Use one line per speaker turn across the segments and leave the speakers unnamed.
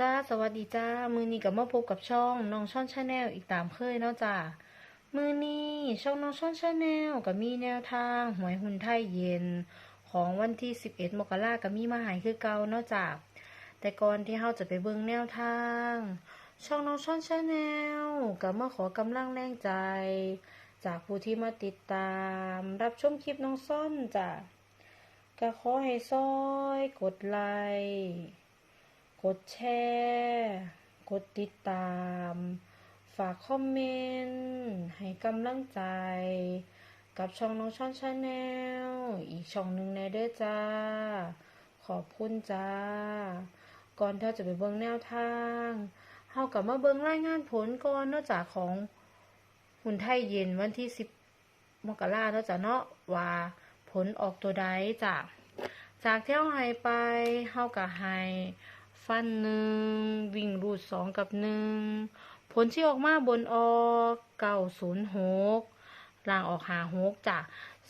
จ้าสวัสดีจ้า มือนี้กับมาพบกับช่องน้องช่อนชาแนลอีกตามเคยเนาะจ้ามือนี้ช่องน้องช่อนชาแนลกับมีแนวทางหวยหุ่นไทยเย็น ของวันที่ 11 มกรากับมีมาหายคือเก่าเนาะจ้าแต่ก่อนที่เราจะไปเบิ่งแนวทาง ช่องน้องช่อนชาแนลกับมาขอกำลังแรงใจ จากผู้ที่มาติดตาม รับชมคลิปน้องซ่อนจ้ะก็ขอให้ซอย กดไลค์ กดแชร์ กดติดตาม ฝากคอมเมนต์ ให้กำลังใจ กับช่องน้องช่อนชาแนลอีกช่องหนึ่งในเด้อจ้า ขอบคุณจ้า ก่อนเท่าจะไปเบิ่งแนวทางเฮากลับมาเบิ่งรายงานผลก่อนเนอกจากของหุ่นไทยเย็นวันที่สิบมกราเนาะจ้ะเนาะว่าผลออกตัวใดจ้ะจากเที่เราให้ไปเฮากับให้ ฟันหนึ่งวิ่งรูดสองกับหนึ่งผลที่ออกมาบนออกเก้าศูนย์หกล่างออกหาหกจ้ะ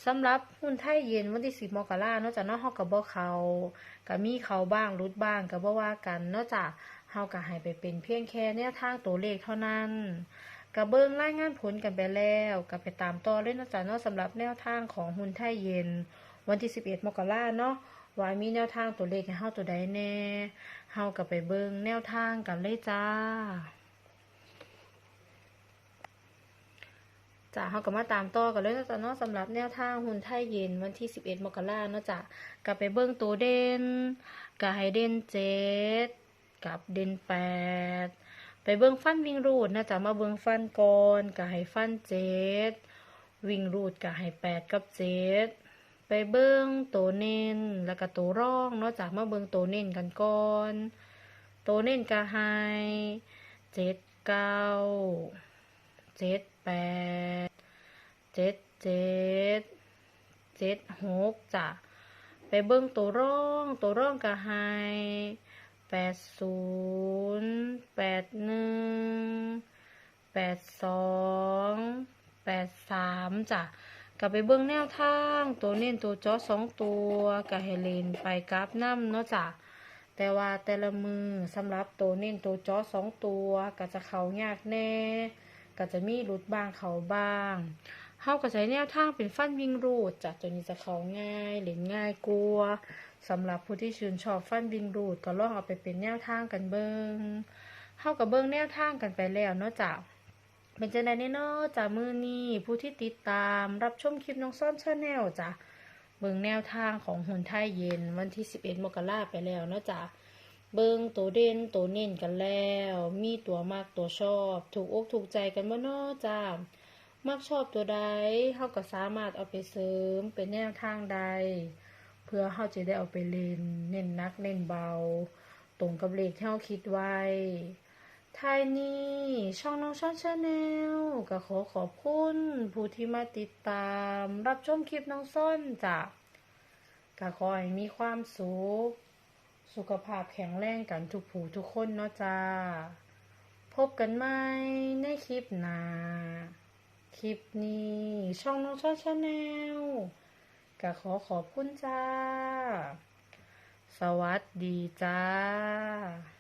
สำหรับหุ่นไทยเย็นวันที่สิบมกราเนาะจ้ะนาะเฮากับบ่เขากับมีเขาบ้างรุดบ้างกับบ่ว่ากันเนาะจ้ะเฮากับให้ไปเป็นเพียงแค่แนวทางตัวเลขเท่านั้นกับเบิ้งรายงานผลกันไปแล้วกับไปตามต่อเลยเนาะจ๊ะเนาะสำหรับแนวทางของหุ่นไทยเย็น วันที่ 11 มกราเนาะ ว่ามีแนวทางตัวเลขให้เฮาตัวใดแน่เฮากับไปเบิ้งแนวทางกันเลยจ้าจ้าเฮากับมาตามต่อกันเลยเนาะจ๊ะเนาะสำหรับแนวทางหุ่นไทยเย็นวันที่ 11 มกราเนาะจ้ะกับไปเบิ้งตัวเด่นกับให้เด่นเจ็ดกับเด่นแปดไปเบิ่งฟันวิ่งรูดนะจ๊ะมาเบิ่งฟันก่อนก็ให้ฟันเจ็ดวิ่งรูดก็ให้แปดกับเจ็ด ไปเบิ่งตัวเน้นแล้วก็ตัวร่องเนาะจากมาเบิ่งตัวเน้นกันก่อนตัวเน้นก็ให้เจ็ดเก้าเจ็ดแปดเจ็ดเจ็ดเจ็ดหกจ้ะไปเบิ่งตัวร่องตัวร่องก็ให้แปดศูนย์แปดหนึ่งแปดสองแปดสามจ้ะ กับไปเบิ้งแนวทาง ตัวเน้นตัวจอสองตัวกับเฮเลนไปกราฟน้ำเนาะจ้ะแต่ว่าแต่ละมือสำหรับตัวเน้นตัวจอสองตัวก็จะเขายากแน่ก็จะมีรุดบ้างเขาบ้างเฮาก็ใช้แนวทางเป็นฟันวิ่งรูดจ้ะตัวนี้จะเขาง่ายเล่นง่ายกลัวสำหรับผู้ที่ชื่นชอบฟันบินรูดก็ลองเอาไปเป็นแนวทางกันเบิงเข้ากับเบิงแนวทางกันไปแล้วเนาะจ้ะ เป็นจังไดเนาะจ้ะมือนี้ผู้ที่ติดตามรับชมคลิปน้องซ่อนชาแนลจ้ะเบิงแนวทางของหุ่นไทยเย็นวันที่ 11 มกราไปแล้วเนาะจ้ะเบิงตัวเด่นตัวเน้นกันแล้ว มีตัวมากตัวชอบ ถูกอกถูกใจกันบ่เนาะจ้ะมักชอบตัวใดเฮาก็สามารถเอาไปเสริมเป็นแนวทางใด เพื่อเขาจะได้เอาไปเล่นเน้นนักเน้นเบา ตรงกับเลขที่เขาคิดไว้ ไทยนี้ช่องน้องช่อนชาแนลก็ขอขอบคุณผู้ที่มาติดตาม รับชมคลิปน้องส้นจ้ะก็ขอให้มีความสุขสุขภาพแข็งแรงกันทุกผู้ทุกคนเนาะจ้า พบกันใหม่ในคลิปหน้าคลิปนี้ช่องน้องช่อนชาแนลก็ขอขอบคุณจ้า สวัสดีจ้า